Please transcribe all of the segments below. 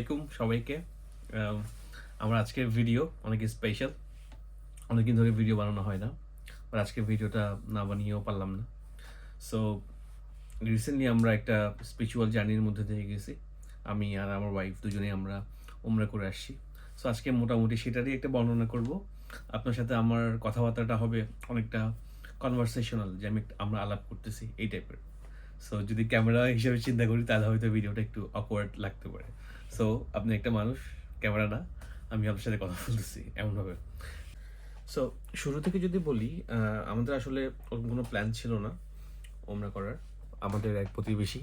আলাইকুম সবাইকে। আমার আজকের ভিডিও অনেক স্পেশাল অনেকদিন ধরে ভিডিও বানানো হয় না। আর আজকের ভিডিওটা না বানিয়েও পারলাম না। সো রিসেন্টলি আমরা একটা স্পিরিচুয়াল জার্নির মধ্যে দিয়ে গেছি। আমি আর আমার ওয়াইফ দুজনেই আমরা উমরা করে আসছি। সো আজকে মোটামুটি সেটারই একটা বর্ণনা করব। আপনার সাথে আমার কথাবার্তাটা হবে অনেকটা কনভারসেশনাল যে আমি আমরা আলাপ করতেছি এই টাইপের সো যদি ক্যামেরা হিসেবে চিন্তা করি, তাহলে হয়তো ভিডিওটা একটু অকওয়ার্ড লাগতে পারে। সো আপনি একটা মানুষ ক্যামেরা না, আমি আপনার সাথে কথা বলতেছি, এমনভাবে। সো শুরু থেকে যদি বলি আমাদের আসলে ওরকম কোনো প্ল্যান ছিল না, ওমরা করার। আমাদের এক প্রতিবেশী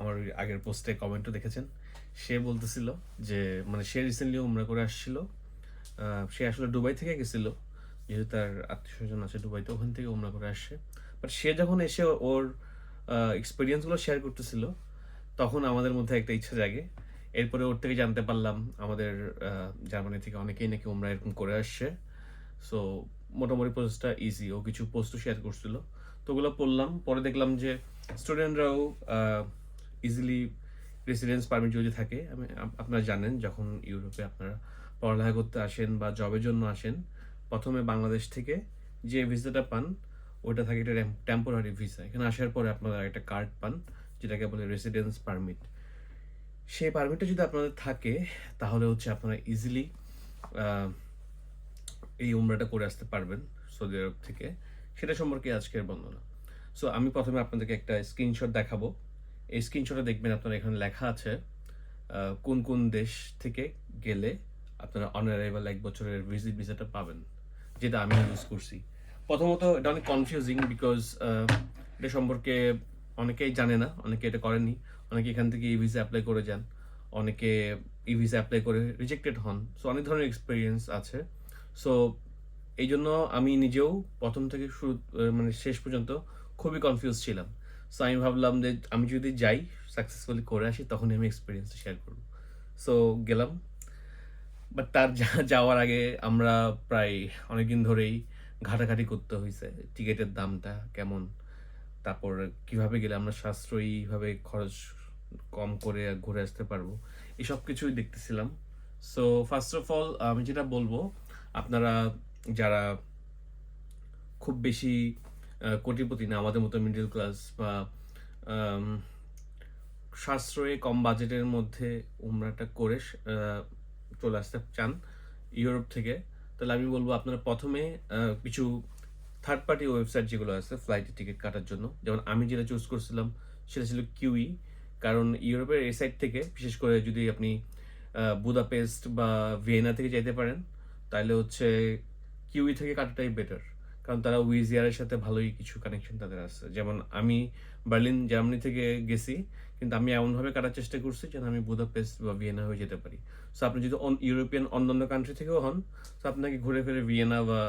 আমার আগের পোস্টে কমেন্টও দেখেছেন। সে বলতেছিল যে মানে সে রিসেন্টলি ওমরা করে আসছিল। সে আসলে দুবাই থেকে গেছিল, যেহেতু তার আত্মীয় স্বজন আছে দুবাইতে, ওখান থেকে ওমরা করে আসছে। বাট সে যখন এসে ওর এক্সপিরিয়েন্সগুলো শেয়ার করতেছিল, তখন আমাদের মধ্যে একটা ইচ্ছা জাগে এরপরে ওর থেকে জানতে পারলাম আমাদের জার্মানি থেকে অনেকেই নাকি ওমরা এরকম করে আসছে। সো মোটামুটি প্রসেসটা ইজি ও কিছু পোস্টও শেয়ার করছিল। তো ওগুলো পড়লাম, পরে দেখলাম যে স্টুডেন্টরাও ইজিলি রেসিডেন্স পারমিট যদি থাকে, আমি আপনারা জানেন যখন ইউরোপে আপনারা পড়ালেখা করতে আসেন বা জবের জন্য আসেন, প্রথমে বাংলাদেশ থেকে যে ভিসাটা পান ওটা থাকে একটা টেম্পোরারি ভিসা এখানে আসার পরে আপনারা একটা কার্ড পান, যেটাকে বলে রেসিডেন্স পারমিট সেই পারমিটটা যদি আপনাদের থাকে, তাহলে হচ্ছে আপনারা ইজিলি এই উমরাটা করে আসতে পারবেন সৌদি আরব থেকে। সেটা সম্পর্কে আজকের বর্ণনা। সো আমি প্রথমে আপনাদেরকে একটা স্ক্রিনশট দেখাবো। এই স্ক্রিনশটে দেখবেন আপনারা এখানে লেখা আছে কোন কোন দেশ থেকে গেলে আপনারা অন অ্যারাইভাল এক বছরের ভিজিট ভিসাটা পাবেন, যেটা আমি ইউজ করছি। প্রথমত এটা অনেক কনফিউজিং বিকজ এটা সম্পর্কে অনেকেই জানে না, অনেকে এটা করেনি অনেকে এখান থেকে ই ভিসা অ্যাপ্লাই করে যান, অনেকে ই ভিসা অ্যাপ্লাই করে রিজেক্টেড হন। সো অনেক ধরনের এক্সপিরিয়েন্স আছে। সো এই জন্য আমি নিজেও প্রথম থেকে শুরু মানে শেষ পর্যন্ত খুবই কনফিউজ ছিলাম। সো আমি ভাবলাম যে আমি যদি যাই সাকসেসফুলি করে আসি, তখনই আমি এক্সপিরিয়েন্স শেয়ার করব। সো গেলাম। বাট তার যাওয়ার আগে আমরা প্রায় অনেকদিন ধরেই ঘাটাঘাটি করতে হয়েছে টিকিটের দামটা কেমন? তারপর কীভাবে গেলে আমরা সাশ্রয়ীভাবে খরচ কম করে ঘুরে আসতে পারব, এসব কিছুই দেখতেছিলাম। সো ফার্স্ট অফ অল আমি যেটা বলব, আপনারা যারা খুব বেশি কোটিপতি না, আমাদের মতো মিডল ক্লাস বা সাশ্রয়ী কম বাজেটের মধ্যে উমরাটা করে চলে আসতে চান ইউরোপ থেকে, তাহলে আমি বলব আপনারা প্রথমে কিছু থার্ড পার্টি ওয়েবসাইট যেগুলো আছে ফ্লাইটের টিকিট কাটার জন্য। যেমন আমি যেটা চুজ করছিলাম, সেটা ছিল কিউই কারণ ইউরোপের এই সাইড থেকে, বিশেষ করে যদি আপনি বুদাপেস্ট বা ভিয়েনা থেকে যাইতে পারেন তাহলে হচ্ছে কিউই থেকে কাটাটাই বেটার কারণ তারা উইজিয়ারের সাথে ভালোই কিছু কানেকশন তাদের আছে। যেমন আমি বার্লিন, জার্মানি থেকে গেছি, কিন্তু আমি এমনভাবে কাটার চেষ্টা করছি যেন আমি বুদাপেস্ট বা ভিয়েনা হয়ে যেতে পারি। সো আপনি যদি ইউরোপিয়ান অন্যান্য কান্ট্রি থেকেও হন, তো আপনাকে ঘুরে ফিরে ভিয়েনা বা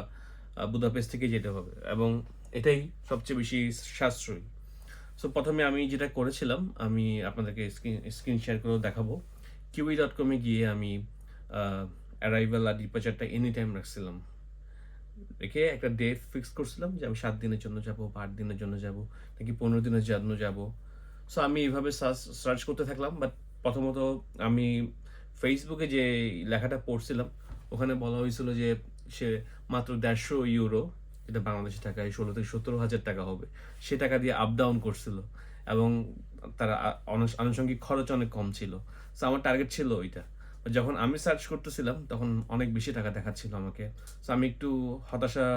বুদাপেস্ট থেকে যেতে হবে। এবং এটাই সবচেয়ে বেশি সাশ্রয়ী। সো প্রথমে আমি যেটা করেছিলাম, আমি আপনাদেরকে স্ক্রিন স্ক্রিন শেয়ার করেও দেখাবো। কিউই ডট কমে গিয়ে আমি অ্যারাইভাল আর ডিপার্চারটা এনি টাইম রাখছিলাম। রেখে একটা ডে ফিক্স করছিলাম যে আমি সাত দিনের জন্য যাব, বা আট দিনের জন্য যাব, নাকি পনেরো দিনের জন্য যাব। সো আমি এইভাবে সার্চ করতে থাকলাম বাট প্রথমত আমি ফেসবুকে যে লেখাটা পড়ছিলাম, ওখানে বলা হয়েছিল যে সে মাত্র দেড়শো ইউরো যেটা বাংলাদেশে টাকায় ষোলো থেকে সত্তর হাজার টাকা হবে। সে টাকা দিয়ে আপ ডাউন করছিল এবং তারা আনুষঙ্গিক খরচ অনেক কম ছিল। সো আমার টার্গেট ছিল ওইটা। যখন আমি সার্চ করতেছিলাম, তখন অনেক বেশি টাকা দেখাচ্ছিল আমাকে। সো আমি একটু হতাশা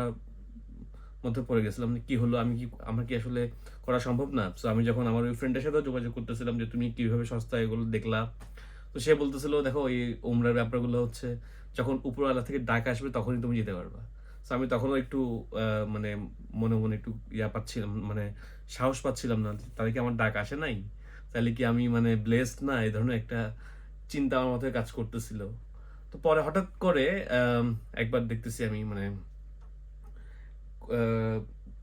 মধ্যে পড়ে গেছিলাম কি হলো, আমি কি আমার কি আসলে করা সম্ভব না? সো আমি যখন আমার ওই ফ্রেন্ডের সাথেও যোগাযোগ করতেছিলাম যে তুমি কীভাবে সস্তা এগুলো দেখলা। তো সে বলতেছিল, দেখো, এই ওমরার ব্যাপারগুলো হচ্ছে যখন উপরওয়ালা থেকে ডাক আসবে, তখনই তুমি যেতে পারবা। সো আমি তখনও একটু মানে মনে মনে একটু ইয়া পাচ্ছিলাম মানে সাহস পাচ্ছিলাম না, তাহলে কি আমার ডাক আসে নাই? তাহলে কি আমি মানে ব্লেসড না? এই ধরনের একটা চিন্তা আমার মাথায় কাজ করতেছিল। তো পরে হঠাৎ করে একবার দেখতেছি আমি মানে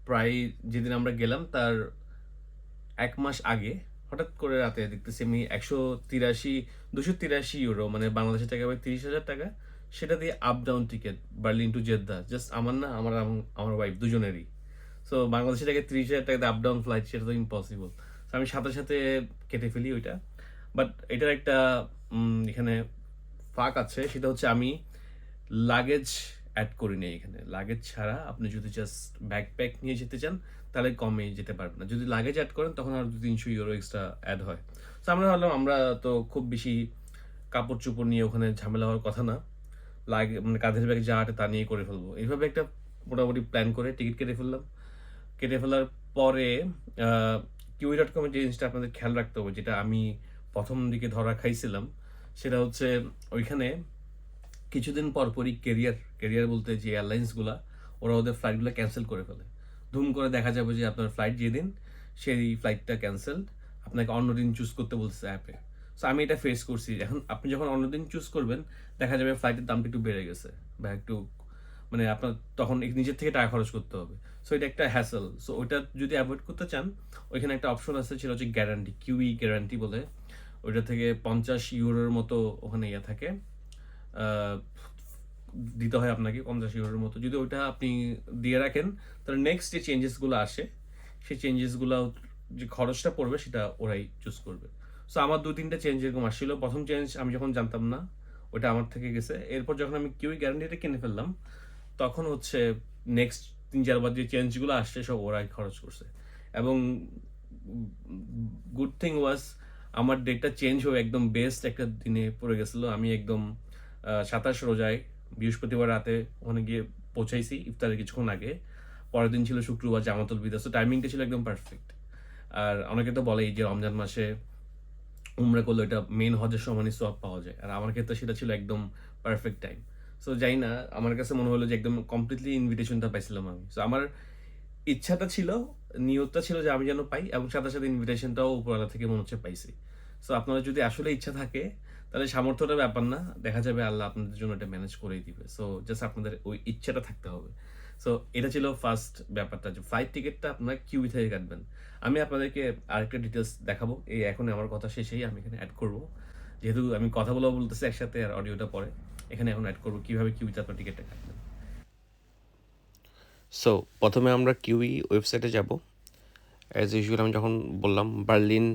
প্রায় যেদিন আমরা গেলাম তার এক মাস আগে, হঠাৎ করে রাতে দেখতেছি আমি একশো তিরাশি, দুশো তিরাশি ইউরো মানে বাংলাদেশের টাকা তিরিশ হাজার টাকা সেটা দিয়ে up down ticket Berlin to Jeddah just আমার না, আমার আমার ওয়াইফ দুজনেরই। সো বাংলাদেশের টাকা তিরিশ হাজার টাকাতে আপ ডাউন ফ্লাইট সেটা তো ইম্পসিবল সো আমি সাথে সাথে কেটে ফেলি ওইটা। বাট এটার একটা এখানে ফাঁক আছে, সেটা হচ্ছে আমি লাগেজ অ্যাড করি নি এখানে। লাগেজ ছাড়া আপনি যদি জাস্ট ব্যাকপ্যাক নিয়ে যেতে চান, তাহলে কমে যেতে পারবেন না। যদি লাগেজ অ্যাড করেন, তখন আর দু তিনশো ইউরো এক্সট্রা অ্যাড হয়। তো আমরা ভাবলাম, আমরা তো খুব বেশি কাপড় চোপড় নিয়ে ওখানে ঝামেলা হওয়ার কথা না। লাগে মানে কাঁধের ব্যাগ যা আটে তা নিয়ে করে ফেলব। এইভাবে একটা মোটামুটি প্ল্যান করে টিকিট কেটে ফেললাম। কেটে ফেলার পরে কিউই ডট কমের যে জিনিসটা আপনাদের খেয়াল রাখতে হবে, যেটা আমি প্রথম দিকে ধরা খাইছিলাম, সেটা হচ্ছে ওইখানে কিছুদিন পর পরই কেরিয়ার কেরিয়ার বলতে যে এয়ারলাইন্সগুলা ওরা ওদের ফ্লাইটগুলো ক্যান্সেল করে ফেলে। ধুম করে দেখা যাবে যে আপনার ফ্লাইট যেদিন, সেই ফ্লাইটটা ক্যান্সেলড আপনাকে অন্য দিন চুজ করতে বলছে অ্যাপে সো আমি এটা ফেস করছি। এখন আপনি যখন অন্য দিন চুজ করবেন, দেখা যাবে ফ্লাইটের দামটা একটু বেড়ে গেছে বা একটু মানে আপনার তখন নিজের থেকে টাকা খরচ করতে হবে। সো এটা একটা হ্যাসেল সো ওইটা যদি অ্যাভয়েড করতে চান, ওইখানে একটা অপশন আছে, সেটা হচ্ছে গ্যারান্টি কিউই গ্যারান্টি বলে। ওইটা থেকে পঞ্চাশ ইউরোর মতো ওখানে ইয়ে থাকে। দিতে হয় আপনাকে পঞ্চাশ ইউরোর মতো। যদি ওইটা আপনি দিয়ে রাখেন, তাহলে নেক্সট যে চেঞ্জেসগুলো আসে, সেই চেঞ্জেসগুলো যে খরচটা পড়বে, সেটা ওরাই চুজ করবে। সো আমার দু তিনটা চেঞ্জ এরকম আসছিল। প্রথম চেঞ্জ আমি যখন জানতাম না, ওটা আমার থেকে গেছে। এরপর যখন আমি কিউই গ্যারান্টিটা কিনে ফেললাম, তখন হচ্ছে নেক্সট তিন চারবার যে চেঞ্জগুলো আসছে, সব ওরাই খরচ করছে। এবং গুড থিং ওয়াজ আমার ডেটটা চেঞ্জ হয়ে একদম বেস্ট একটা দিনে পড়ে গেছিল। আমি একদম সাতাশ রোজায় বৃহস্পতিবার রাতে ওখানে গিয়ে পৌঁছাইছি ইফতারের কিছুক্ষণ আগে। পরের দিন ছিল শুক্রবার, জামাতুল বিদা তো টাইমিংটা ছিল একদম পারফেক্ট আর অনেকে তো বলেই যে রমজান মাসে উমরা করলে, এটা মেন হজের সমানই সব পাওয়া যায়। আর আমার ক্ষেত্রে সেটা ছিল একদম পারফেক্ট টাইম সো যাই না, আমার কাছে মনে হলো যে একদম কমপ্লিটলি ইনভিটেশনটা পাইছিলাম আমি। সো আমার ইচ্ছাটা ছিল, নিয়তটা ছিল যে আমি যেন পাই, এবং সাথে সাথে ইনভিটেশনটাও উপরওয়ালা থেকে মনে হচ্ছে পাইছি। সো আপনারা যদি আসলে ইচ্ছা থাকে, তাহলে সামর্থ্যটা ব্যাপার না, দেখা যাবে আল্লাহ আপনাদের জন্য এটা ম্যানেজ করেই দিবে। সো জাস্ট আপনাদের ওই ইচ্ছাটা থাকতে হবে। সো এটা ছিল ফার্স্ট ব্যাপারটা যে ফ্লাইট টিকিটটা আপনারা কিউই থেকে কাটবেন। আমি আপনাদেরকে আরেকটা ডিটেলস দেখাবো। এই এখন আমার কথা শেষেই আমি এখানে অ্যাড করব। যেহেতু আমি কথা কথাগুলো বলতেছি একসাথে আর অডিওটা পরে। এখানে এখন অ্যাড করব কীভাবে কিউইতে আপনার টিকিটটা কাটবেন। সো প্রথমে আমরা কিউই ওয়েবসাইটে যাব। অ্যাজ ইউজুয়াল আমি যখন বললাম বার্লিন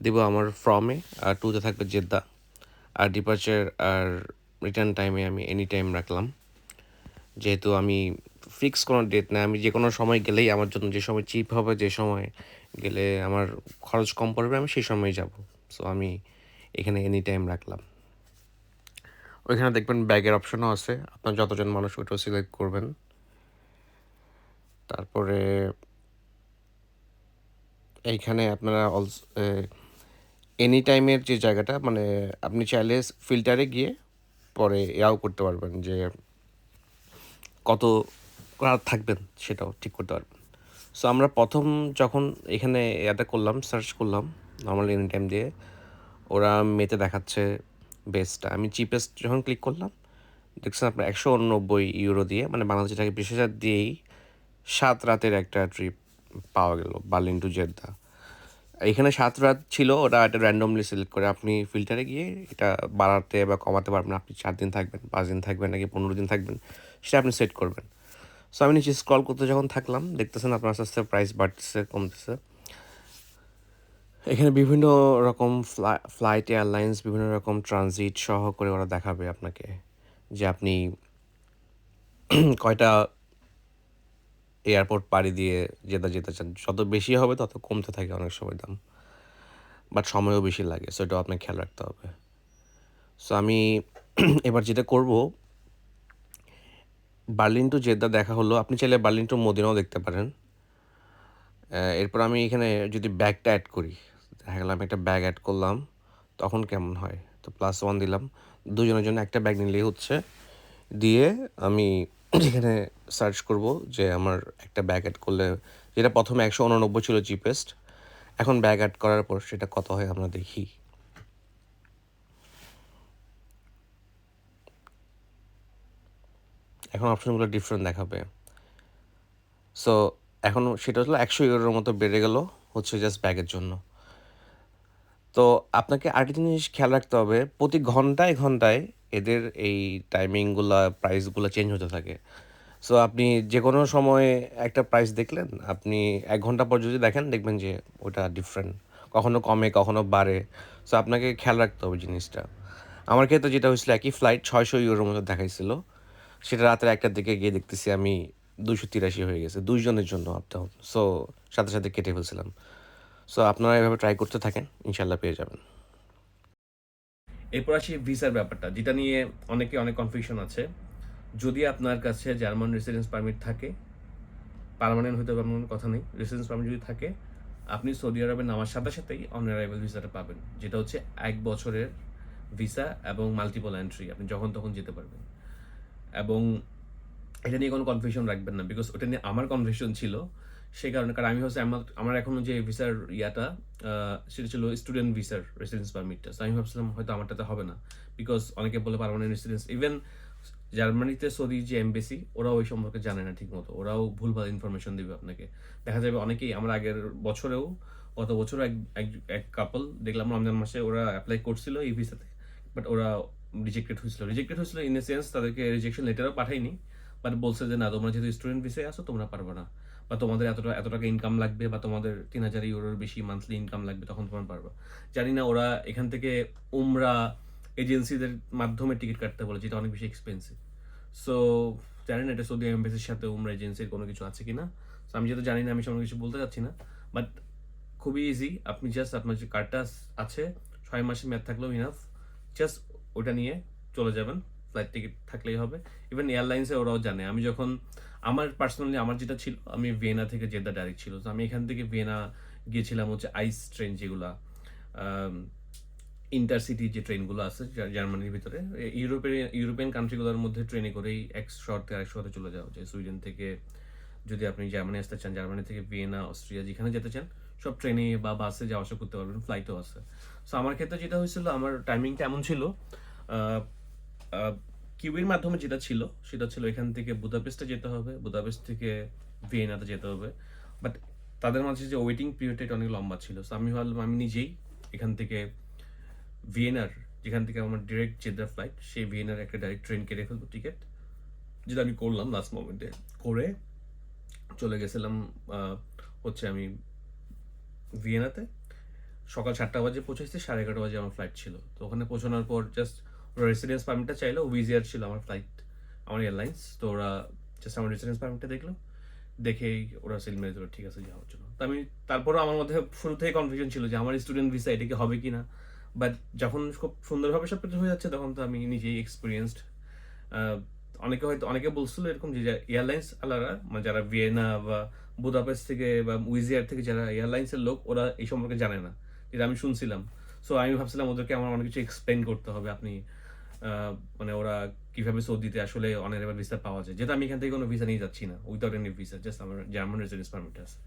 দেবো আমার ফ্রমে আর টুতে থাকবে জেদ্দা। আর ডিপার্চার আর রিটার্ন টাইমে আমি এনি টাইম রাখলাম। যেহেতু আমি ফিক্স কোনো ডেট না আমি যে কোনো সময় গেলেই আমার জন্য যে সময় চিপ হবে, যে সময় গেলে আমার খরচ কম পড়বে, আমি সেই সময় যাব। সো আমি এখানে এনি টাইম রাখলাম। ওইখানে দেখবেন ব্যাগের অপশনও আছে। আপনার যতজন মানুষ, ওইটাও সিলেক্ট করবেন। তারপরে এইখানে আপনারা অলস এনি টাইমের যে জায়গাটা মানে আপনি চাইলে ফিল্টারে গিয়ে পরে ইয়াও করতে পারবেন যে কত রাত থাকবেন সেটাও ঠিক করতে পারবেন। সো আমরা প্রথম যখন এখানে এটা করলাম সার্চ করলাম নর্মাল এনি টাইম দিয়ে, ওরা মেতে দেখাচ্ছে বেস্টটা আমি চিপেস্ট যখন ক্লিক করলাম, দেখছেন আপনার একশো উননব্বই ইউরো দিয়ে মানে বাংলাদেশে টাকা বিশ হাজার দিয়েই সাত রাতের একটা ট্রিপ পাওয়া গেল বার্লিন টু জেদ্দা এখানে সাত রাত ছিল, ওরা একটা র্যান্ডমলি সিলেক্ট করে, আপনি ফিল্টারে গিয়ে এটা বাড়াতে বা কমাতে পারবেন, আপনি চার দিন থাকবেন, পাঁচ দিন থাকবেন, নাকি পনেরো দিন থাকবেন সেটা আপনি সেট করবেন। সো আমি নিচে স্ক্রল করতে যখন থাকলাম, দেখতেছেন আপনার আস্তে আস্তে প্রাইস বাড়তেছে, কমতেছে। এখানে বিভিন্ন রকম ফ্লাইট এয়ারলাইন্স বিভিন্ন রকম ট্রানজিট সহ করে ওরা দেখাবে আপনাকে যে আপনি কয়টা এয়ারপোর্ট পাড়ি দিয়ে যেতে যেতে চান। যত বেশি হবে, তত কমতে থাকে অনেক সময় দাম। বাট সময়ও বেশি লাগে সো এটাও আপনাকে খেয়াল রাখতে হবে। সো আমি এবার যেটা করব বার্লিন টু জেদ্দা দেখা হলো। আপনি চাইলে বার্লিন টু মদিনাও দেখতে পারেন। এরপর আমি এখানে যদি ব্যাগটা অ্যাড করি, দেখা গেল আমি একটা ব্যাগ অ্যাড করলাম, তখন কেমন হয়? তো প্লাস ওয়ান দিলাম। দুজনের জন্য একটা ব্যাগ নিলেই হচ্ছে। দিয়ে আমি এখানে সার্চ করব যে আমার একটা ব্যাগ অ্যাড করলে, যেটা প্রথমে একশো উননব্বই ছিল চিপেস্ট এখন ব্যাগ অ্যাড করার পর সেটা কত হয় আমরা দেখি। এখন অপশনগুলো ডিফারেন্ট দেখাবে। সো এখন সেটা হলো একশো ইউরোর মতো বেড়ে গেল হচ্ছে জাস্ট ব্যাগের জন্য। তো আপনাকে আরেকটা জিনিস খেয়াল রাখতে হবে, প্রতি ঘন্টায় ঘন্টায় এদের এই টাইমিংগুলো প্রাইসগুলো চেঞ্জ হতে থাকে। সো আপনি যে কোনো সময় একটা প্রাইস দেখলেন, আপনি এক ঘণ্টা পর যদি দেখেন, দেখবেন যে ওটা ডিফারেন্ট কখনো কমে, কখনো বাড়ে। সো আপনাকে খেয়াল রাখতে হবে জিনিসটা। আমার ক্ষেত্রে যেটা হয়েছিল, একই ফ্লাইট ছয়শো ইউরোর মতো দেখাইছিল। সেটা রাতের একটার দিকে গিয়ে দেখতেছি আমি দুশো তিরাশি হয়ে গেছে দুইজনের জন্য আপ ডাউন সো সাথে সাথে কেটে ফেলছিলাম। সো আপনারা এভাবে ট্রাই করতে থাকেন, ইনশাল্লাহ পেয়ে যাবেন। এরপর আসি ভিসার ব্যাপারটা, যেটা নিয়ে অনেকে অনেক কনফিউশন আছে। যদি আপনার কাছে জার্মান রেসিডেন্স পারমিট থাকে পার্মানেন্ট হতে পারবেন কথা নেই। রেসিডেন্স পারমিট যদি থাকে, আপনি সৌদি আরবে নামার সাথে সাথেই অন ভিসাটা পাবেন। যেটা হচ্ছে এক বছরের ভিসা এবং মাল্টিপল এন্ট্রি আপনি যখন তখন যেতে পারবেন। এবং এটা নিয়ে কোনো কনফিউশন রাখবেন না বিকজ ওটা নিয়ে আমার কনফিউশন ছিল, সেই কারণে, কারণ আমি হচ্ছে আমার আমার এখনও যে ভিসার ইয়াটা সেটা ছিল স্টুডেন্ট ভিসার রেসিডেন্স পারমিটটা আমি ভাবছিলাম হয়তো আমারটাতে হবে না বিকজ অনেকে বলে পারমানেন্ট রেসিডেন্স ইভেন জার্মানিতে সৌদি যে এমবেসি ওরাও ওই সম্পর্কে জানে না ঠিক মতো ওরাও ভুলভাল ইনফরমেশন দিবে আপনাকে। দেখা যাবে অনেকেই, আমরা আগের বছরেও, গত বছরও এক, এক- এক কাপল দেখলাম রমজান মাসে ওরা অ্যাপ্লাই করছিল এই ভিসাতে বাট ওরা রিজেক্টেড হয়েছিল। রিজেক্টেড হয়েছিল ইন সেন্স তাদেরকে রিজেকশন লেটারও পাঠায়নি বাট বলছে যে, না, তোমরা যেহেতু স্টুডেন্ট ভিসায় আসো তোমরা পারবে না। বা তোমাদের এতটা এত টাকা ইনকাম লাগবে, বা তোমাদের তিন হাজার ইউরোর বেশি মান্থলি ইনকাম লাগবে, তখন তোমরা পারবে। জানি না, ওরা এখান থেকে উমরা এজেন্সিদের মাধ্যমে টিকিট কাটতে বলে, যেটা অনেক বেশি এক্সপেন্সিভ সো জানি না, এটা সৌদি এম্বাসির সাথে উমরা এজেন্সির কোনো কিছু আছে কিনা। সো আমি যেহেতু জানি না, আমি সেরকম কিছু বলতে চাচ্ছি না। বাট খুবই ইজি আপনি জাস্ট আপনার যে কার্ডটা আছে, ছয় মাসের মেয়াদ থাকলেও ইনাফ জাস্ট ওটা নিয়ে চলে যাবেন ফ্লাইট টিকিট থাকলেই হবে। ইভেন এয়ারলাইন্সে ওরাও জানে। আমি যখন, আমার পার্সোনালি আমার যেটা ছিল, আমি ভিয়েনা থেকে জেদ্দা ডাইরেক্ট ছিল। তো আমি এখান থেকে ভিয়েনা গিয়েছিলাম হচ্ছে আইস ট্রেন যেগুলা ইন্টারসিটি যে ট্রেনগুলো আছে জার্মানির ভিতরে। ইউরোপের ইউরোপিয়ান কান্ট্রিগুলোর মধ্যে ট্রেনে করেই এক শহর থেকে আরেক শহরে চলে যাওয়া যায়। সুইডেন থেকে যদি আপনি জার্মানি আসতে চান জার্মানি থেকে ভিয়েনা, অস্ট্রিয়া, যেখানে যেতে চান, সব ট্রেনে বা বাসে যাওয়া আসা করতে পারবেন ফ্লাইটও আছে। সো আমার ক্ষেত্রে যেটা হয়েছিল, আমার টাইমিংটা এমন ছিল কিউবির মাধ্যমে যেটা ছিল, সেটা ছিল এখান থেকে বুদাপেস্টে যেতে হবে, বুদাপেস্ট থেকে ভিয়েনাতে যেতে হবে। বাট তাদের মাঝে যে ওয়েটিং পিরিয়ডটা অনেক লম্বা ছিল। আমি ভাবলাম, আমি নিজেই এখান থেকে ভিয়েনার, যেখান থেকে আমার ডিরেক্ট জেদ্দা ফ্লাইট সেই ভিয়েনার একটা ডাইরেক্ট ট্রেন কেটে ফেলব টিকিট যেটা আমি করলাম লাস্ট মোমেন্টে করে চলে গেছিলাম হচ্ছে আমি ভিয়েনাতে। সকাল সাতটা বাজে পৌঁছেছি, সাড়ে এগারোটা বাজে আমার ফ্লাইট ছিল। তো ওখানে পৌঁছানোর পর জাস্ট রেসিডেন্স পারমিটটা চাইলো উইজিয়ার ছিল আমার ফ্লাইট আমার এয়ারলাইন্স তো ওরা জাস্ট আমার রেসিডেন্স পারমিটটা দেখল, দেখেই ওরা সিল মেরে দিল, ঠিক আছে যাওয়ার জন্য তো আমি তারপরও আমার মধ্যে শুরু থেকে কনফিউশন ছিল যে আমার স্টুডেন্ট ভিসা এটা কি হবে কি না বাট যখন খুব সুন্দরভাবে সব কিছু হয়ে যাচ্ছে, তখন তো আমি নিজেই এক্সপিরিয়েন্সড অনেকে হয়তো, অনেকে বলছিল এরকম যে এয়ারলাইন্স আলারা মানে যারা ভিয়েনা বা বুদাপেস্ট থেকে বা উইজিয়ার থেকে যারা এয়ারলাইন্সের লোক, ওরা এই সম্পর্কে জানে না। যেটা আমি শুনছিলাম। সো আমি ভাবছিলাম ওদেরকে আমার অনেক কিছু এক্সপ্লেন করতে হবে। আপনি মানে ওরা কীভাবে সৌদিতে আসলে অনারেবল ভিসা পাওয়া যায়। যেটা আমি এখান থেকে কোনো ভিসা নিয়ে যাচ্ছি না উইদাউট এনি ভিসা জাস্ট আমার জার্মান রেসিডেন্স পারমিট আছে।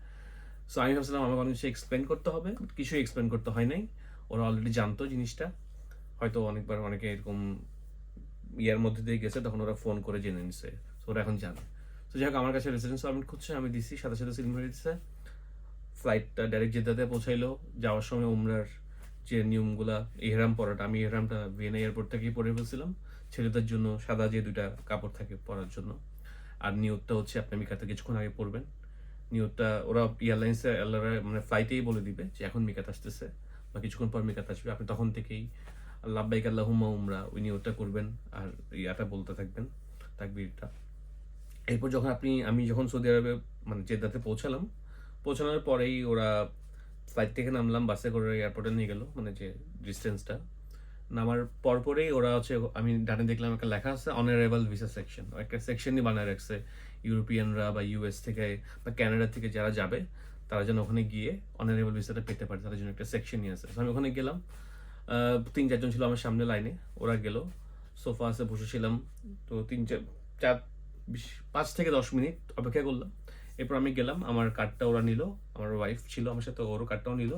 সো আমি ভাবছিলাম আমাকে অনেক কিছু এক্সপ্লেন করতে হবে, কিছুই এক্সপ্লেন করতে হয় নাই। ওরা অলরেডি জানতো জিনিসটা। হয়তো অনেকবার অনেকে এরকম ইয়ার মধ্যে দিয়ে গেছে, তখন ওরা ফোন করে জেনে নিছে। সো ওরা এখন জানে। তো যাই হোক, আমার কাছে রেসিডেন্স পারমিট খুঁজছে, আমি দিছি, সাথে সাথে সিল দিচ্ছে ফ্লাইটটা ডাইরেক্ট জেদ্দাতে পৌঁছাইলো। যাওয়ার সময় উমরার যে নিয়মগুলা ইহরাম পরাটা, আমি ইহরামটা ভিয়েনা এয়ারপোর্ট থেকেই পরে ফেলছিলাম। ছেলেদের জন্য সাদা যে দুইটা কাপড় থাকে পরার জন্য। আর নিয়তটা হচ্ছে আপনি মিকাতে কিছুক্ষণ আগে পরবেন। নিয়তটা ওরা এয়ারলাইন্সে মানে ফ্লাইটেই বলে দিবে যে এখন মিকাত আসতেছে বা কিছুক্ষণ পর মিকাত আসবে। আপনি তখন থেকেই লাব্বাইক আল্লাহুম্মা উমরা, ওই নিয়তটা করবেন আর ইয়াটা বলতে থাকবেন, তাকবীরটা। এরপর যখন আপনি, আমি যখন সৌদি আরবে মানে জেদ্দাতে পৌঁছালাম, পৌঁছানোর পরেই ওরা ফ্লাইট থেকে নামলাম বাসে করে এয়ারপোর্টে নিয়ে গেল মানে যে ডিস্টেন্সটা নামার পরপরেই ওরা হচ্ছে, আমি ডানে দেখলাম একটা লেখা আছে অনারেবল ভিসা সেকশন একটা সেকশনই বানায় রাখছে ইউরোপিয়ানরা বা ইউএস থেকে বা কানাডা থেকে যারা যাবে, তারা যেন ওখানে গিয়ে অনারেবল ভিসাটা পেতে পারে, তাদের জন্য একটা সেকশনই আছে আমি ওখানে গেলাম তিন চারজন ছিল আমার সামনে লাইনে ওরা গেল। সোফা আছে বসেছিলাম তো তিন চার চার পাঁচ থেকে দশ মিনিট অপেক্ষা করলাম। এরপর আমি গেলাম, আমার কার্ডটা ওরা নিল, আমার ওয়াইফ ছিল আমার সাথে, ওরও কার্ডটাও নিল।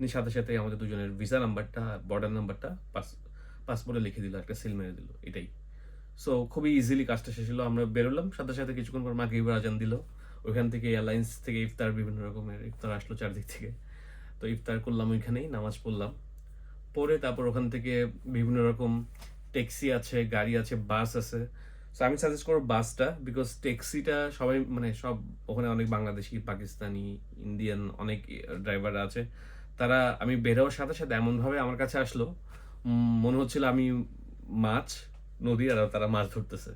নিয়ে সাথে সাথে আমাদের দুজনের ভিসা নাম্বারটা বর্ডার নাম্বারটা পাস পাসপোর্টে লিখে দিল, একটা সিল মেরে দিল, এটাই। সো খুবই ইজিলি কাজটা শেষ হলো, আমরা বেরোলাম, সাথে সাথে কিছুক্ষণ পর মাকে আজান দিল। ওইখান থেকে এয়ারলাইন্স থেকে ইফতার, বিভিন্ন রকমের ইফতার আসলো চারদিক থেকে। তো ইফতার করলাম ওইখানেই, নামাজ পড়লাম। পরে তারপর ওখান থেকে বিভিন্ন রকম ট্যাক্সি আছে, গাড়ি আছে বাস আছে। সো আমি সাজেস্ট করব বাসটা বিকজ ট্যাক্সিটা সবাই মানে সব, ওখানে অনেক বাংলাদেশি, পাকিস্তানি ইন্ডিয়ান অনেক ড্রাইভার আছে। তারা, আমি বেরোর সাথে সাথে এমনভাবে আমার কাছে আসলো। মনে হচ্ছিল আমি মাছ, নদী, আর তারা মাছ ধরতেছে।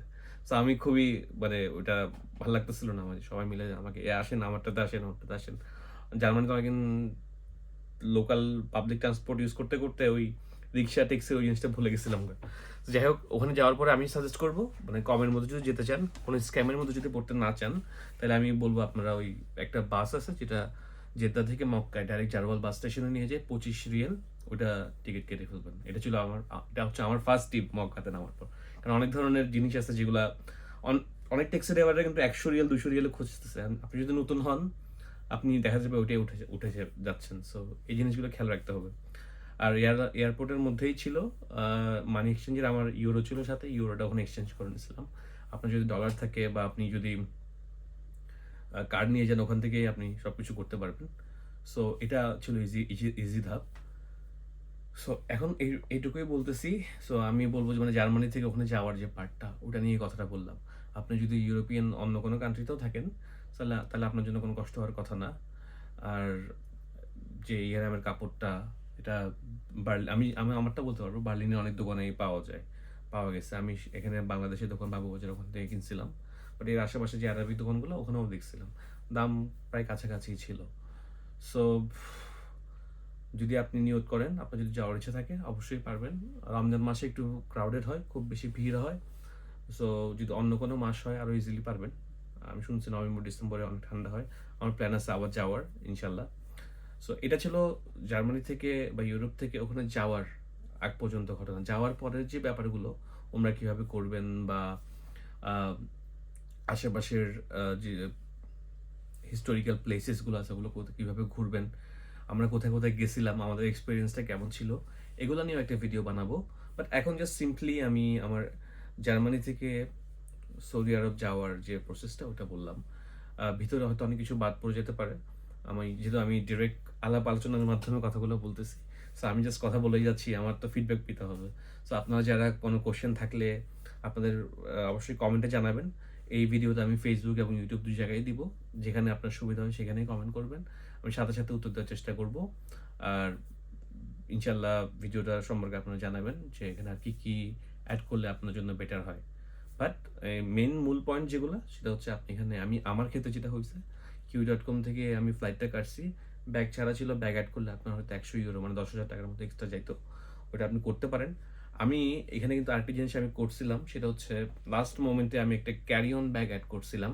তো আমি খুবই মানে ওটা ভালো লাগতেছিল না আমার সবাই মিলে আমাকে, এ, আসেন, আমারটাতে আসেন আমারটাতে আসেন। জার্মানিতে অনেক লোকাল পাবলিক ট্রান্সপোর্ট ইউজ করতে করতে ওই রিক্সা, ট্যাক্সি, ওই জিনিসটা ভুলে গেছিলাম যাই হোক, ওখানে যাওয়ার পরে আমি সাজেস্ট করব মানে কমের মধ্যে যদি যেতে চান, কোনো স্ক্যামের মধ্যে যদি পড়তে না চান, তাহলে আমি বলব আপনারা ওই একটা বাস আছে, যেটা জেদ্দা থেকে মক্কায় ডাইরেক্ট জারওয়াল বাস স্টেশনে নিয়ে যায় পঁচিশ রিয়েল ওটা টিকিট কেটে ফেলবেন। এটা ছিল আমার, এটা হচ্ছে আমার ফার্স্ট টিপ মক্কাতে নামার পর। কারণ অনেক ধরনের জিনিস আছে যেগুলা অন- অনেক ট্যাক্সি ড্রাইভাররা কিন্তু একশো রিয়েল, দুশো রিয়েল খুঁজতেছে। আপনি যদি নতুন হন, আপনি দেখা যাবে ওইটাই উঠে উঠে যাচ্ছেন। সো এই জিনিসগুলো খেয়াল রাখতে হবে। আর এয়ার এয়ারপোর্টের মধ্যেই ছিল মানি এক্সচেঞ্জের আমার ইউরো ছিল সাথে ইউরোটা ওখানে এক্সচেঞ্জ করে নিয়েছিলাম। আপনার যদি ডলার থাকে বা আপনি যদি কার্ড নিয়ে যান, ওখান থেকেই আপনি সব কিছু করতে পারবেন। সো এটা ছিল ইজি ইজি ইজি ধাপ। সো এখন এই, এইটুকুই বলতেছি। সো আমি বলব যে মানে জার্মানি থেকে ওখানে যাওয়ার যে পার্টটা ওটা নিয়ে কথাটা বললাম। আপনি যদি ইউরোপিয়ান অন্য কোনো কান্ট্রিতেও থাকেন, তাহলে তাহলে আপনার জন্য কোনো কষ্ট হওয়ার কথা না। আর যে ইয়ারামের কাপড়টা এটা আমি আমি আমারটা বলতে পারব, বার্লিনে অনেক দোকানেই পাওয়া যায়, পাওয়া গেছে। আমি এখানে বাংলাদেশের দোকান বাবুবাজার ওখান থেকে কিনছিলাম। বাট এর আশেপাশে যে আরবি দোকানগুলো, ওখানেও দেখছিলাম। দাম প্রায় কাছাকাছি ছিল। সো যদি আপনি নিয়োগ করেন, আপনার যদি যাওয়ার ইচ্ছা থাকে, অবশ্যই পারবেন। রমজান মাসে একটু ক্রাউডেড হয়, খুব বেশি ভিড় হয়। সো যদি অন্য কোনো মাস হয় আরও ইজিলি পারবেন। আমি শুনছি নভেম্বর, ডিসেম্বরে অনেক ঠান্ডা হয়। আমার প্ল্যান আছে আবার যাওয়ার ইনশাল্লাহ সো এটা ছিল জার্মানি থেকে বা ইউরোপ থেকে ওখানে যাওয়ার আগ পর্যন্ত ঘটনা। যাওয়ার পরের যে ব্যাপারগুলো, ওমরা কীভাবে করবেন বা আশেপাশের যে হিস্টোরিক্যাল প্লেসেসগুলো আছে, ওগুলো কীভাবে ঘুরবেন, আমরা কোথায় কোথায় গেছিলাম, আমাদের এক্সপিরিয়েন্সটা কেমন ছিল, এগুলো নিয়েও একটা ভিডিও বানাবো। বাট এখন জাস্ট সিম্পলি আমি আমার জার্মানি থেকে সৌদি আরব যাওয়ার যে প্রসেসটা ওটা বললাম। ভিতরে হয়তো অনেক কিছু বাদ পড়ে যেতে পারে। আমি, যেহেতু আমি ডিরেক্ট আলাপ আলোচনার মাধ্যমে কথাগুলো বলতেছি। সো আমি জাস্ট কথা বলেই যাচ্ছি, আমার তো ফিডব্যাক পেতে হবে। সো আপনারা যারা কোনো কোশ্চেন থাকলে আপনাদের অবশ্যই কমেন্টে জানাবেন। এই ভিডিওতে আমি ফেসবুক এবং ইউটিউব দুই জায়গায় দিব। যেখানে আপনার সুবিধা হয় সেখানেই কমেন্ট করবেন। আমি সাথে সাথে উত্তর দেওয়ার চেষ্টা করব। আর ইনশাল্লাহ ভিডিওটা সম্পর্কে আপনারা জানাবেন যে এখানে আর কি কি অ্যাড করলে আপনার জন্য বেটার হয়। বাট মেন মূল পয়েন্ট যেগুলো, সেটা হচ্ছে আপনি এখানে, আমি, আমার ক্ষেত্রে যেটা হয়েছে কিউ ডট কম থেকে আমি ফ্লাইটটা কাটছি। ব্যাগ ছাড়া ছিল, ব্যাগ অ্যাড করলে আপনার হয়তো একশো ইউরো মানে দশ হাজার টাকার মতো এক্সট্রা যাইতো। ওটা আপনি করতে পারেন। আমি এখানে কিন্তু আরেকটি জিনিস আমি করছিলাম, সেটা হচ্ছে লাস্ট মোমেন্টে আমি একটা ক্যারি অন ব্যাগ অ্যাড করছিলাম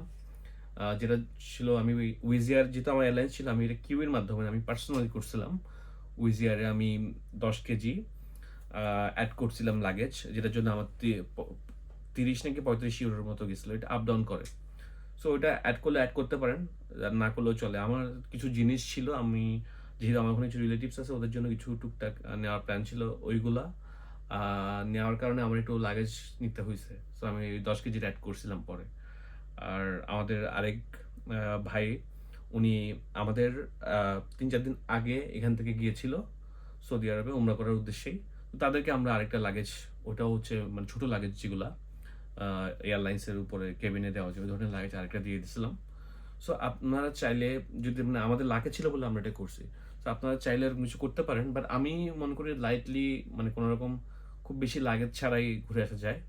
যেটা ছিল আমি উইজিয়ার যেহেতু আমার এয়ারলাইন্স ছিল, আমি এটা কিউয়ের মাধ্যমে আমি পার্সোনালি করছিলাম। উইজিয়ারে আমি দশ কেজি অ্যাড করছিলাম লাগেজ যেটার জন্য আমার তিরিশ নাকি পঁয়ত্রিশ ইউরোর মতো গেছিল, এটা আপ ডাউন করে। সো ওটা অ্যাড করলে অ্যাড করতে পারেন না করলেও চলে। আমার কিছু জিনিস ছিল, আমি যেহেতু আমার ওখানে কিছু রিলেটিভস আছে, ওদের জন্য কিছু টুকটাক নেওয়ার প্ল্যান ছিল ওইগুলা। নেওয়ার কারণে আমার একটু লাগেজ নিতে হয়েছে সো আমি দশ কেজির অ্যাড করছিলাম পরে। আর আমাদের আরেক ভাই, উনি আমাদের তিন চার দিন আগে এখান থেকে গিয়েছিল সৌদি আরবে, উমরা করার উদ্দেশ্যেই। তাদেরকে আমরা আরেকটা লাগেজ ওটাও হচ্ছে মানে ছোটো লাগেজ যেগুলা। এয়ারলাইন্সের উপরে কেবিনে দেওয়া ওই ধরনের লাগেজ আরেকটা দিয়ে দিয়েছিলাম সো আপনারা চাইলে যদি মানে আমাদের লাকে ছিল বলে আমরা এটা করছি। তো আপনারা চাইলে এরকম কিছু করতে পারেন বাট আমি মনে করি লাইটলি মানে কোনো রকম খুব বেশি লাগেজ ছাড়াই ঘুরে আসা যায়।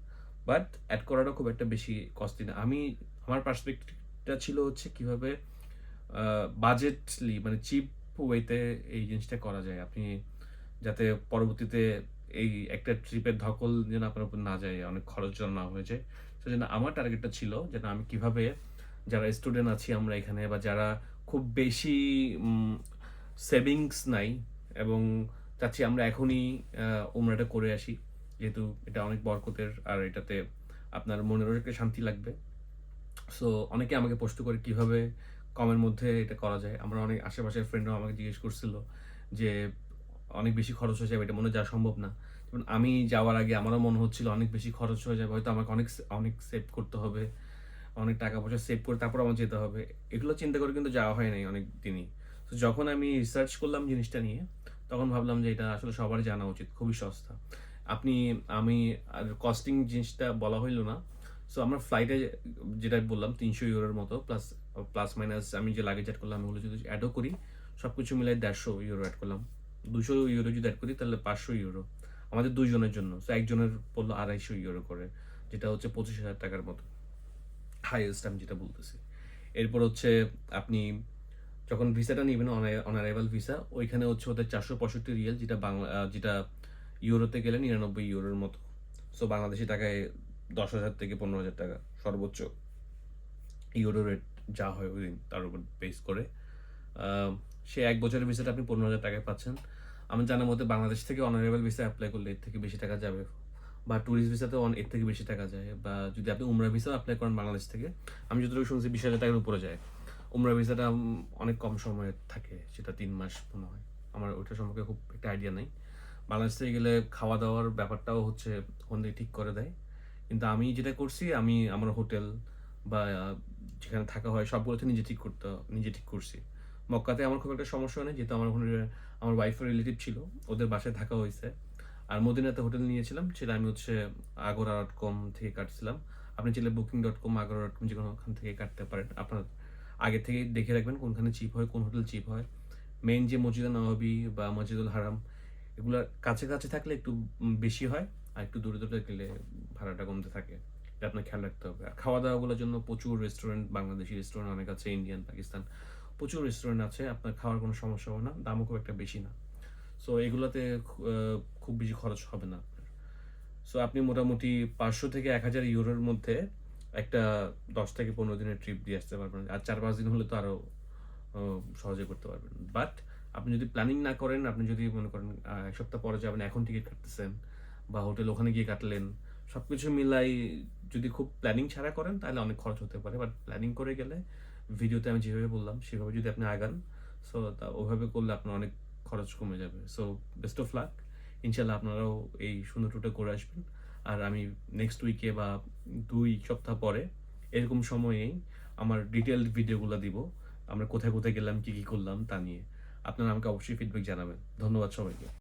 বাট অ্যাড করাটা খুব একটা বেশি কস্টলি না আমি, আমার পার্সপেক্টিভটা ছিল হচ্ছে কীভাবে বাজেটলি মানে চিপ ওয়েতে এই জিনিসটা করা যায়। আপনি যাতে পরবর্তীতে এই একটা ট্রিপের ধকল যেন আপনার উপর না যায়, অনেক খরচ যেন না হয়ে যায়। সেজন্য আমার টার্গেটটা ছিল যেন আমি কীভাবে যারা স্টুডেন্ট আছি আমরা এখানে বা যারা খুব বেশি সেভিংস নাই এবং চাচ্ছি আমরা এখনই উমরাটা করে আসি। যেহেতু এটা অনেক বরকতের আর এটাতে আপনার মনেরও একটা শান্তি লাগবে। সো অনেকে আমাকে প্রশ্ন করে কীভাবে কমের মধ্যে এটা করা যায়। আমরা অনেক আশেপাশের ফ্রেন্ডরাও আমাকে জিজ্ঞেস করছিল যে অনেক বেশি খরচ হয়ে যাবে, এটা মনে যাওয়া সম্ভব না। যেমন আমি যাওয়ার আগে আমারও মনে হচ্ছিল অনেক বেশি খরচ হয়ে যাবে, হয়তো আমাকে অনেক অনেক সেভ করতে হবে, অনেক টাকা পয়সা সেভ করে তারপর আমার যেতে হবে। এগুলো চিন্তা করে কিন্তু যাওয়া হয় নাই অনেক দিনই। তো যখন আমি রিসার্চ করলাম জিনিসটা নিয়ে, তখন ভাবলাম যে এটা আসলে সবার জানা উচিত, খুবই সস্তা। আপনি, আমি আর কস্টিং জিনিসটা বলা হইল না। সো আমরা ফ্লাইটে যেটা বললাম, তিনশো ইউরোর মতো প্লাস প্লাস মাইনাস আমি যে লাগেজ অ্যাড করলাম ওগুলো যদি অ্যাডও করি সব কিছু মিলে দেড়শো ইউরো অ্যাড করলাম। দুশো ইউরো যদি অ্যাড করি তাহলে পাঁচশো ইউরো আমাদের দুইজনের জন্য। তো একজনের পড়ল আড়াইশো ইউরো করে, যেটা হচ্ছে পঁচিশ হাজার টাকার মতো। হাইয়েস্ট আমি যেটা বলতেছি। এরপর হচ্ছে আপনি যখন ভিসাটা নেবেন অনারাইভাল ভিসা ওইখানে হচ্ছে ওদের চারশো পঁয়ষট্টি রিয়েল, যেটা বাংলা যেটা ইউরোতে গেলে নিরানব্বই ইউরোর মতো। সো বাংলাদেশি টাকায় দশ হাজার থেকে পনেরো হাজার টাকা সর্বোচ্চ ইউরো রেট যা হয় ওই তার উপর বেস করে। সে এক বছরের ভিসাটা আপনি পনেরো হাজার টাকায় পাচ্ছেন। আমার জানার মতে বাংলাদেশ থেকে অনারেবল ভিসা অ্যাপ্লাই করলে এর থেকে বেশি টাকা যাবে। বা ট্যুরিস্ট ভিসাতে এর থেকে বেশি টাকা যায়। বা যদি আপনি উমরা ভিসা অ্যাপ্লাই করেন বাংলাদেশ থেকে, আমি যতটুকু শুনছি বিশ হাজার টাকার উপরে যায়। উমরা ভিসাটা অনেক কম সময়ে থাকে, সেটা তিন মাস মনে হয়। আমার ওইটা সম্পর্কে খুব একটা আইডিয়া নেই। বাংলাদেশ থেকে গেলে খাওয়া দাওয়ার ব্যাপারটাও হচ্ছে ওখান থেকে ঠিক করে দেয়। কিন্তু আমি যেটা করছি, আমি আমার হোটেল বা যেখানে থাকা হয় সবগুলোতে নিজে ঠিক করতে নিজে ঠিক করছি। মক্কাতে আমার খুব একটা সমস্যা নেই যেহেতু আমার ওখানে আমার ওয়াইফের রিলেটিভ ছিল, ওদের বাসায় থাকা হয়েছে। আর মদিনাতে হোটেল নিয়েছিলাম, সেটা আমি হচ্ছে আগরা ডট কম থেকে কাটছিলাম। আপনি চাইলে booking dot com Agoda dot com যে কোনো ওখান থেকে কাটতে পারেন। আপনার আগে থেকে দেখে রাখবেন কোনখানে চিপ হয়, কোন হোটেল চিপ হয়। মেইন যে মসজিদ নবাবি বা মসজিদুল হারাম, এগুলো কাছে কাছে থাকলে একটু বেশি হয়, আর একটু দূরে দূরে গেলে ভাড়াটা কমতে থাকে। এটা আপনার খেয়াল রাখতে হবে। আর খাওয়া দাওয়াগুলোর জন্য প্রচুর রেস্টুরেন্ট বাংলাদেশি রেস্টুরেন্ট অনেক আছে ইন্ডিয়ান পাকিস্তান প্রচুর রেস্টুরেন্ট আছে, আপনার খাওয়ার কোনো সমস্যা হবে না, দামও খুব একটা বেশি না। সো এগুলোতে খুব বেশি খরচ হবে না আপনার। সো আপনি মোটামুটি পাঁচশো থেকে এক হাজার ইউরোর মধ্যে একটা দশ থেকে পনেরো দিনের ট্রিপ দিয়ে আসতে পারবেন। আর চার পাঁচ দিন হলে তো আরও সহজে করতে পারবেন। বাট আপনি যদি প্ল্যানিং না করেন, আপনি যদি মনে করেন এক সপ্তাহ পরে যাবেন, এখন টিকিট কাটতেছেন বা হোটেল ওখানে গিয়ে কাটলেন সব কিছু মিলাই যদি খুব প্ল্যানিং ছাড়া করেন, তাহলে অনেক খরচ হতে পারে। বাট প্ল্যানিং করে গেলে ভিডিওতে আমি যেভাবে বললাম, সেভাবে যদি আপনি আগান সো তা ওভাবে করলে আপনার অনেক খরচ কমে যাবে। সো বেস্ট অফ লাক ইনশাল্লাহ আপনারাও এই সুন্দর টুটা করে আসবেন। আর আমি নেক্সট উইকে বা দুই সপ্তাহ পরে এরকম সময়েই আমার ডিটেলড ভিডিওগুলো দিব। আমরা কোথায় কোথায় গেলাম, কি কি করলাম তা নিয়ে। আপনারা আমাকে অবশ্যই ফিডব্যাক জানাবেন। ধন্যবাদ সবাইকে।